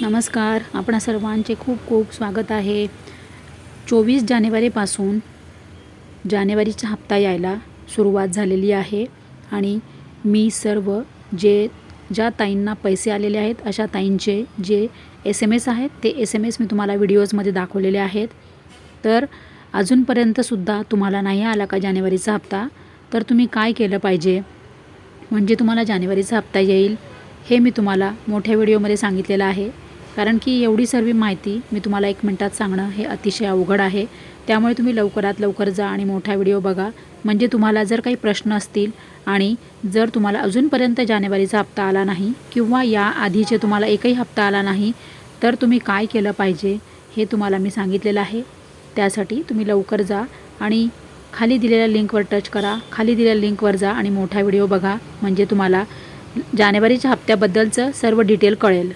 नमस्कार. आपणा सर्वांचे खूप खूप स्वागत आहे. चोवीस जानेवारीपासून जानेवारीचा हप्ता यायला सुरुवात झालेली आहे आणि मी सर्व जे ज्या ताईंना पैसे आलेले आहेत अशा ताईंचे जे एस एम एस आहेत ते एस एम एस मी तुम्हाला व्हिडिओजमध्ये दाखवलेले आहेत. तर अजूनपर्यंतसुद्धा तुम्हाला नाही आला का जानेवारीचा हप्ता? तर तुम्ही काय केलं पाहिजे? म्हणजे तुम्हाला जानेवारीचा हप्ता येईल हे मी तुम्हाला मोठ्या व्हिडिओमध्ये सांगितलेलं आहे. कारण की एवढी सर्व माहिती मी तुम्हाला एक मिनटात सांगणं हे अतिशय अवघड आहे. त्यामुळे तुम्ही लवकरात लवकर जा आणि मोठा व्हिडिओ बघा. म्हणजे तुम्हाला जर काही प्रश्न असतील आणि जर तुम्हाला अजूनपर्यंत जानेवारीचा हप्ता आला नाही किंवा या आधीचे तुम्हाला एकही हप्ता आला नाही तर तुम्ही काय केलं पाहिजे हे तुम्हाला मी सांगितलेलं आहे. त्यासाठी तुम्ही लवकर जा आणि खाली दिलेल्या लिंकवर टच करा. खाली दिलेल्या लिंकवर जा आणि मोठा व्हिडिओ बघा. म्हणजे तुम्हाला जानेवारीच्या हप्त्याबद्दलचं सर्व डिटेल कळेल.